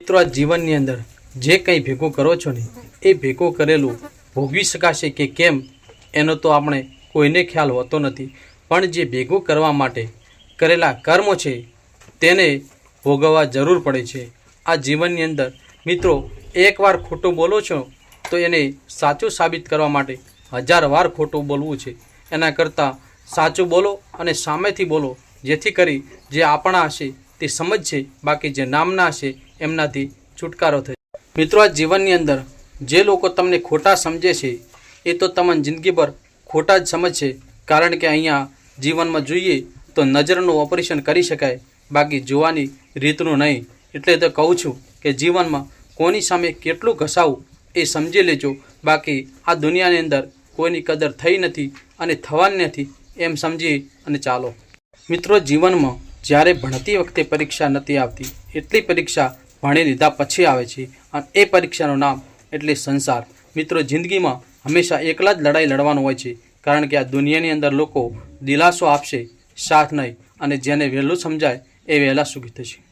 મિત્રો, આ જીવનની અંદર જે કંઈ ભેગું કરો છો ને, એ ભેગું કરેલું ભોગવી શકાશે કે કેમ, એનો તો આપણે કોઈને ખ્યાલ હોતો નથી. પણ જે ભેગું કરવા માટે કરેલા કર્મો છે, તેને ભોગવવા જરૂર પડે છે. આ જીવનની અંદર, મિત્રો, એકવાર ખોટું બોલો છો, તો એને સાચું સાબિત કરવા માટે હજાર વાર ખોટું બોલવું છે. એના કરતાં સાચું બોલો અને સામેથી બોલો, જેથી કરી જે આપણા હશે તે સમજશે, બાકી જે નામના હશે એમનાથી છુટકારો થશે. મિત્રો, આ જીવનની અંદર જે લોકો તમને ખોટા સમજે છે, એ તો તમને જિંદગીભર ખોટા જ સમજશે. કારણ કે અહીંયા જીવનમાં જોઈએ તો નજરનું ઓપરેશન કરી શકાય, બાકી જોવાની રીતનું નહીં. એટલે તો કહું છું કે જીવનમાં કોની સામે કેટલું ઘસાવું એ સમજી લેજો. બાકી આ દુનિયાની અંદર કોઈની કદર થઈ નથી અને થવાની નથી એમ સમજી અને ચાલો. મિત્રો, જીવનમાં જ્યારે ભણતી વખતે પરીક્ષા નથી આવતી, એટલી પરીક્ષા ભણી લીધા પછી આવે છે. અને એ પરીક્ષાનું નામ એટલે સંસાર. મિત્રો, જિંદગીમાં હંમેશા એકલા જ લડાઈ લડવાનું હોય છે. કારણ કે આ દુનિયાની અંદર લોકો દિલાસો આપશે, સાથ નહીં. અને જેને વહેલું સમજાય એ વહેલા સુખી થશે.